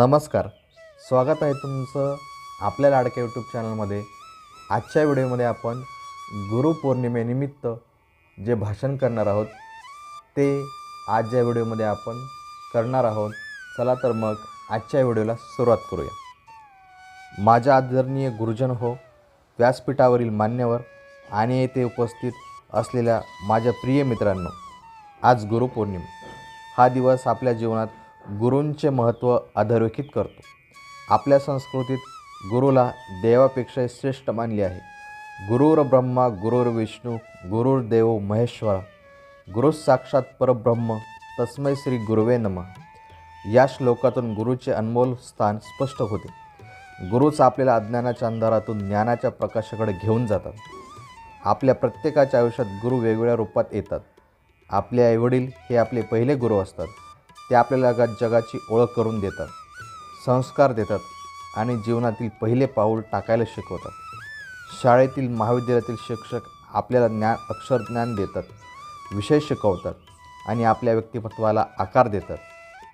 नमस्कार. स्वागत आहे तुमचं आपल्या लाडक्या यूट्यूब चॅनलमध्ये आजच्या व्हिडिओमध्ये आपण गुरुपौर्णिमेनिमित्त जे भाषण करणार आहोत ते आजच्या व्हिडिओमध्ये आपण करणार आहोत. चला तर मग आजच्या व्हिडिओला सुरुवात करूया. माझ्या आदरणीय गुरुजन हो व्यासपीठावरील मान्यवर आणि येथे उपस्थित असलेल्या माझ्या प्रिय मित्रांनो आज गुरुपौर्णिमा हा दिवस आपल्या जीवनात गुरूंचे महत्त्व अधोरेखित करतो. आपल्या संस्कृतीत गुरुला देवापेक्षा श्रेष्ठ मानले आहे. गुरुर ब्रह्मा गुरुर विष्णू गुरुर देव महेश्वरा गुरु साक्षात परब्रह्म तस्मै श्री गुरुवे नमः. या श्लोकातून गुरुचे अनमोल स्थान स्पष्ट होते. गुरुच आपल्याला अज्ञानाच्या अंधारातून ज्ञानाच्या प्रकाशाकडे घेऊन जातात. आपल्या प्रत्येकाच्या आयुष्यात गुरु वेगवेगळ्या रूपात येतात. आपले आईवडील हे आपले पहिले गुरु असतात. ते आपल्याला जगाची ओळख करून देतात संस्कार देतात आणि जीवनातील पहिले पाऊल टाकायला शिकवतात. शाळेतील महाविद्यालयातील शिक्षक आपल्याला ज्ञान अक्षरज्ञान देतात विषय शिकवतात आणि आपल्या व्यक्तिमत्वाला आकार देतात.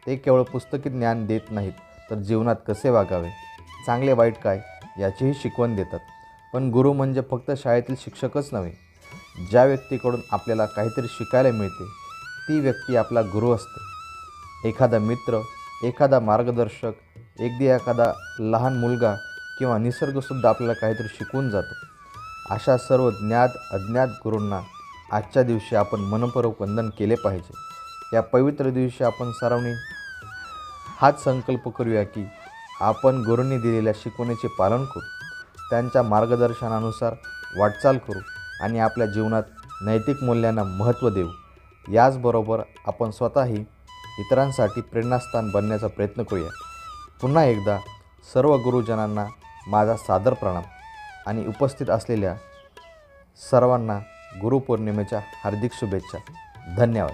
ते केवळ पुस्तकी ज्ञान देत नाहीत तर जीवनात कसे वागावे? चांगले वाईट काय? याचीही शिकवण देतात. पण गुरु म्हणजे फक्त शाळेतील शिक्षकच नव्हे. ज्या व्यक्तीकडून आपल्याला काहीतरी शिकायला मिळते ती व्यक्ती आपला गुरु असते. एखादा मित्र एखादा मार्गदर्शक एकदी एखादा लहान मुलगा किंवा निसर्गसुद्धा आपल्याला काहीतरी शिकवून जातो. अशा सर्व ज्ञात अज्ञात गुरूंना आजच्या दिवशी आपण मनपूर्वक वंदन केले पाहिजे. या पवित्र दिवशी आपण सर्वांनी हाच संकल्प करूया की आपण गुरूंनी दिलेल्या शिकवणीचे पालन करू. त्यांच्या मार्गदर्शनानुसार वाटचाल करू आणि आपल्या जीवनात नैतिक मूल्यांना महत्त्व देऊ. याचबरोबर आपण स्वतःही इतरांसाठी प्रेरणास्थान बनण्याचा प्रयत्न करूया. पुन्हा एकदा सर्व गुरुजनांना माझा सादर प्रणाम आणि उपस्थित असलेल्या सर्वांना गुरुपौर्णिमेच्या हार्दिक शुभेच्छा. धन्यवाद.